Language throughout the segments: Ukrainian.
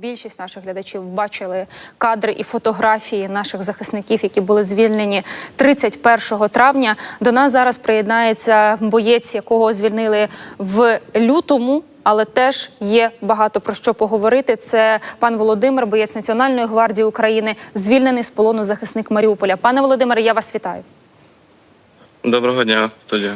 Більшість наших глядачів бачили кадри і фотографії наших захисників, які були звільнені 31 травня. До нас зараз приєднається боєць, якого звільнили в лютому. Але теж є багато про що поговорити. Це пан Володимир, боєць Національної гвардії України, звільнений з полону захисник Маріуполя. Пане Володимире, я вас вітаю. Доброго дня, тоді.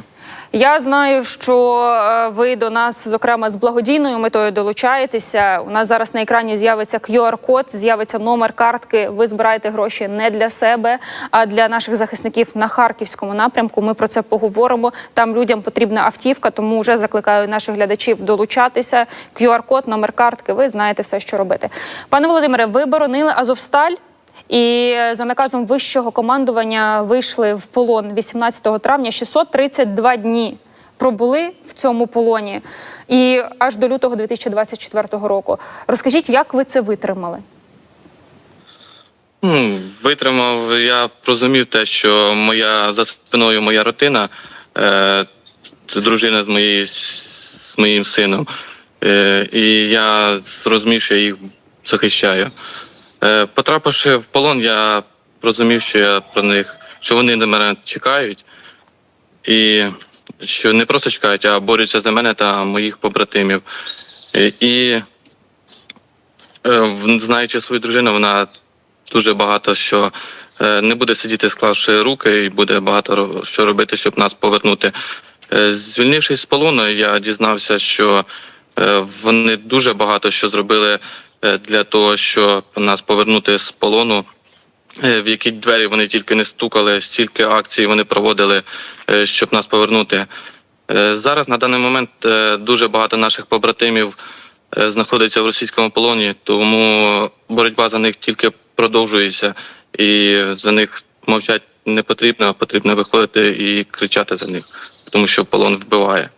Я знаю, що е, ви до нас, зокрема, з благодійною метою долучаєтеся. У нас зараз на екрані з'явиться QR-код, з'явиться номер картки. Ви збираєте гроші не для себе, а для наших захисників на харківському напрямку. Ми про це поговоримо. Там людям потрібна автівка, тому вже закликаю наших глядачів долучатися. QR-код, номер картки. Ви знаєте все, що робити. Пане Володимире, ви боронили Азовсталь. І за наказом вищого командування вийшли в полон 18 травня. 632 дні пробули в цьому полоні і аж до лютого 2024 року. Розкажіть, як ви це витримали? Витримав, я зрозумів те, що моя за спиною моя родина, е, це дружина з, моєю, з моїм сином. Е, і я зрозумів, що я їх захищаю. Е, потрапивши в полон, я зрозумів, що я про них, що вони на мене чекають, і що не просто чекають, а борються за мене та моїх побратимів. І е, знаючи свою дружину, вона дуже багато що е, не буде сидіти, склавши руки, і буде багато що робити, щоб нас повернути. Звільнившись з полону, я дізнався, що вони дуже багато що зробили для того, щоб нас повернути з полону. Е, В які двері вони тільки не стукали, стільки акцій вони проводили, е, щоб нас повернути. Е, Зараз на даний момент е, дуже багато наших побратимів е, знаходиться в російському полоні, тому боротьба за них тільки продовжується, і за них мовчать не потрібно, а потрібно виходити і кричати за них, тому що полон вбиває.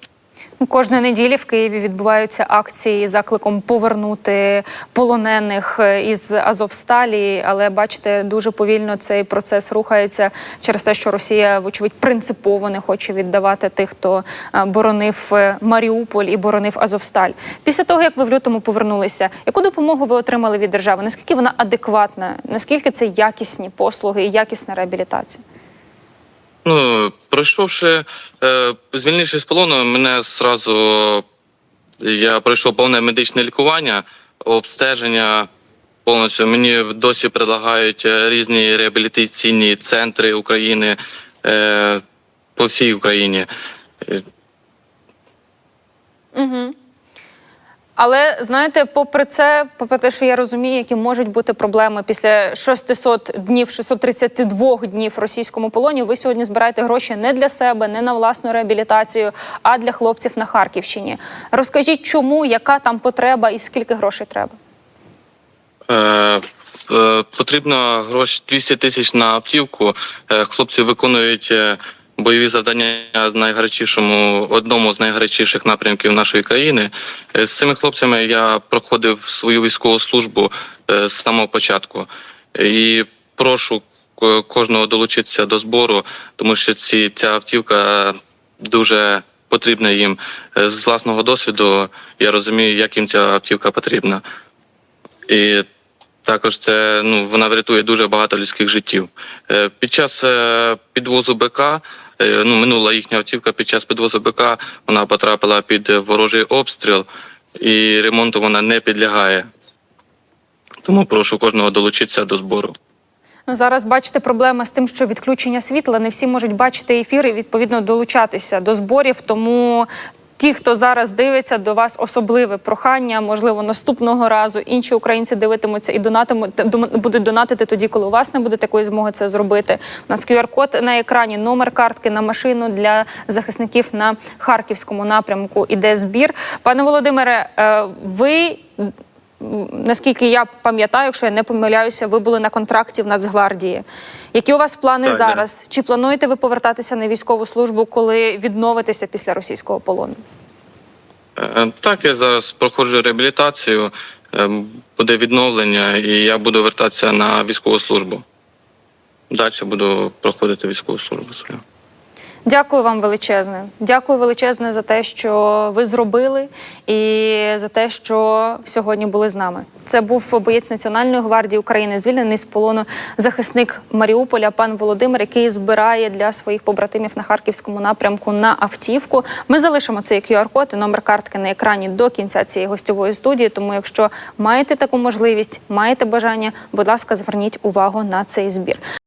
Кожної неділі в Києві відбуваються акції закликом повернути полонених е, із Азовсталі. Але бачите, дуже повільно цей процес рухається через те, що Росія, вочевидь, принципово не хоче віддавати тих, хто е, боронив е, Маріуполь і боронив Азовсталь. Після того, як ви в лютому повернулися, яку допомогу ви отримали від держави? Наскільки вона адекватна? Наскільки це якісні послуги і якісна реабілітація? Ну, пройшовши, е, звільнившись з полону, мене зразу я пройшов повне медичне лікування, обстеження повністю. Мені досі предлагають е, різні реабілітаційні центри України е, по всій Україні. Угу. Але знаєте, попри це, попри те, що я розумію, які можуть бути проблеми після 600 днів, 632 днів в російському полоні, ви сьогодні збираєте гроші не для себе, не на власну реабілітацію, а для хлопців на Харківщині. Розкажіть, чому, яка там потреба і скільки грошей треба? Е, е, потрібно гроші 200 тисяч на автівку. Е, хлопці виконують е, бойові завдання з найгарячішому одному з найгарячіших напрямків нашої країни. Е, з цими хлопцями я проходив свою військову службу е, з самого початку. І прошу кожного долучитися до збору, тому що ці ця автівка дуже потрібна їм. Е, З власного досвіду я розумію, як їм ця автівка потрібна. І також це ну вона врятує дуже багато людських життів. Е, Під час е, підвозу БК, е, ну минула їхня автівка. Під час підвозу БК вона потрапила під ворожий обстріл, і ремонту вона не підлягає. Тому прошу кожного долучитися до збору. Ну, зараз бачите проблема з тим, що відключення світла не всі можуть бачити ефір і відповідно долучатися до зборів. Тому ті, хто зараз дивиться, до вас особливе прохання. Можливо, наступного разу інші українці дивитимуться і донатимуть будуть донатити тоді, коли у вас не буде такої змоги це зробити. У нас QR-код на екрані, номер картки на машину для захисників на харківському напрямку. Іде збір. Пане Володимире, е, ви наскільки я пам'ятаю, якщо я не помиляюся, ви були на контракті в Нацгвардії. Які у вас плани Так, зараз? Чи плануєте ви повертатися на військову службу, коли відновитеся після російського полону? Е, Так, я зараз проходжу реабілітацію, е, буде відновлення, і я буду вертатися на військову службу. Далі буду проходити військову службу свою. Дякую вам величезне. Дякую величезне за те, що ви зробили, і за те, що сьогодні були з нами. Це був боєць Національної гвардії України, звільнений з полону захисник Маріуполя, пан Володимир, який збирає для своїх побратимів на харківському напрямку на автівку. Ми залишимо цей QR-код і номер картки на екрані до кінця цієї гостьової студії. Тому, якщо маєте таку можливість, маєте бажання, будь ласка, зверніть увагу на цей збір.